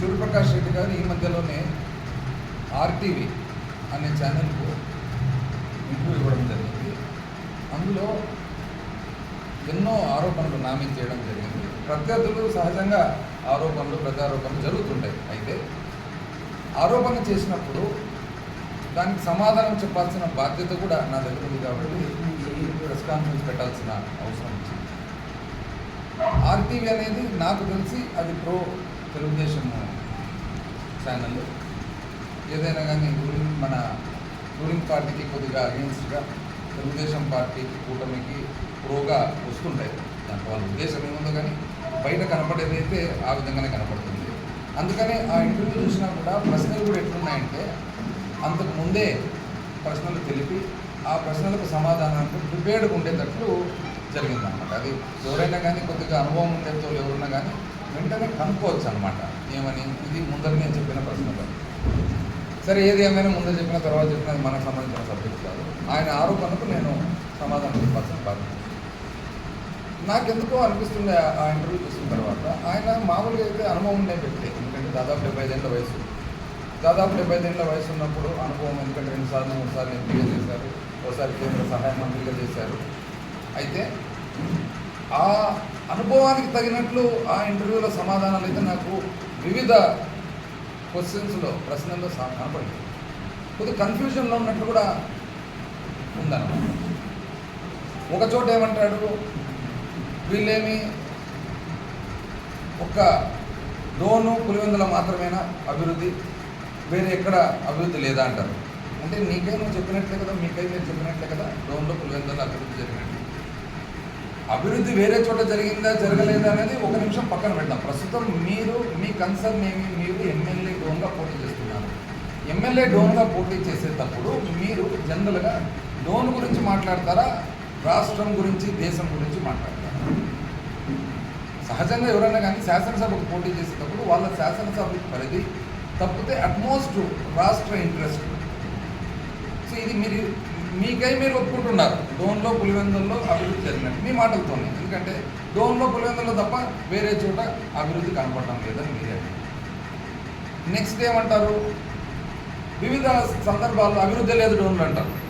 సూర్యప్రకాష్ రెడ్డి గారు ఈ మధ్యలోనే ఆర్టీవీ అనే ఛానల్కు ఇంటర్వ్యూ ఇవ్వడం జరిగింది. అందులో ఎన్నో ఆరోపణలు నా చేయడం జరిగింది. ప్రత్యర్థులు సహజంగా ఆరోపణలు ప్రత్యారోపణలు జరుగుతుంటాయి. అయితే ఆరోపణ చేసినప్పుడు దానికి సమాధానం చెప్పాల్సిన బాధ్యత కూడా నా దగ్గర ఉంది కాబట్టి ప్రెస్ కాన్ఫరెన్స్ పెట్టాల్సిన అవసరం వచ్చింది. ఆర్టీవీ అనేది నాకు తెలిసి అది ప్రో తెలుగుదేశం ఛానల్. ఏదైనా కానీ రూలింగ్ మన రూలింగ్ పార్టీకి కొద్దిగా అగేన్స్ట్గా తెలుగుదేశం పార్టీకి కూటమికి ప్రోగా వస్తుంటాయి. దాంట్లో వాళ్ళ ఉద్దేశం ఏముందో కానీ బయట కనపడేది అయితే ఆ విధంగానే కనపడుతుంది. అందుకనే ఆ ఇంటర్వ్యూ చూసినా కూడా ప్రశ్నలు కూడా ఎట్లున్నాయంటే అంతకు ముందే ప్రశ్నలు తెలిపి ఆ ప్రశ్నలకు సమాధానానికి ప్రిపేర్డ్గా ఉండేటట్లు జరిగిందన్నమాట. అది ఎవరైనా కానీ కొద్దిగా అనుభవం ఉండేతో ఎవరున్నా కానీ వెంటనే కనుక్కోవచ్చు అనమాట ఏమని? ఇది ముందర నేను చెప్పిన ప్రశ్నలు సరే ఏది ఏమైనా ముందు చెప్పిన తర్వాత చెప్పిన మనకు సంబంధించిన సబ్జెక్ట్ కాదు. ఆయన ఆరోపణకు నేను సమాధానం చెప్పాల్సిన బాధ్యత నాకెందుకో అనిపిస్తుంది ఆ- ఆ ఇంటర్వ్యూ చూసిన తర్వాత ఆయన మామూలుగా అయితే అనుభవం ఉండే వ్యక్తి. ఎందుకంటే దాదాపు డెబ్బై ఐదేళ్ళ వయసు. దాదాపు డెబ్బై ఐదేళ్ళ వయసు ఉన్నప్పుడు అనుభవం ఎందుకంటే రెండుసార్లు మూడు సార్లు ఎంపీగా చేశారు. ఒకసారి కేంద్ర సహాయ మంత్రిగా చేశారు. అయితే ఆ అనుభవానికి తగినట్లు ఆ ఇంటర్వ్యూలో సమాధానాలు అయితే నాకు వివిధ క్వశ్చన్స్లో ప్రశ్నల్లో సా- కనపడింది కొద్ది కన్ఫ్యూజన్లో ఉన్నట్లు కూడా ఉందన్నమాట. ఒక చోట ఏమంటాడు? వీళ్ళేమి ఒక్క డోను పులివెందుల మాత్రమేనా? అభివృద్ధి. వేరే ఎక్కడ అభివృద్ధి లేదా అంటారు? అంటే నీకై నువ్వు చెప్పినట్లే కదా మీకై నేను చెప్పినట్లే కదా డోన్ అభివృద్ధి వేరే చోట జరిగిందా జరగలేదా అనేది ఒక నిమిషం పక్కన పెడతాం ప్రస్తుతం మీరు మీ కన్సర్న్ ఏమి మీరు ఎమ్మెల్యే డోన్గా పోటీ చేస్తున్నారు. ఎమ్మెల్యే డోన్గా పోటీ చేసేటప్పుడు మీరు జనరల్గా డోన్ గురించి మాట్లాడతారా రాష్ట్రం గురించి దేశం గురించి మాట్లాడతారా? సహజంగా ఎవరైనా కానీ శాసనసభకు పోటీ చేసేటప్పుడు వాళ్ళ శాసనసభ పరిధి తప్పితే అట్మోస్ట్ రాష్ట్ర ఇంట్రెస్ట్ సో ఇది మీరు మీకై మీరు ఒప్పుకుంటున్నారు. డోన్లో పులివెందుల్లో అభివృద్ధి జరిగినట్టు. మీ మాటలతోనే. ఎందుకంటే డోన్లో పులివెందుల్లో తప్ప వేరే చోట అభివృద్ధి కనపడడం లేదని మీరే నెక్స్ట్ ఏమంటారు? వివిధ సందర్భాల్లో అభివృద్ధి లేదు డోన్లు అంటారు.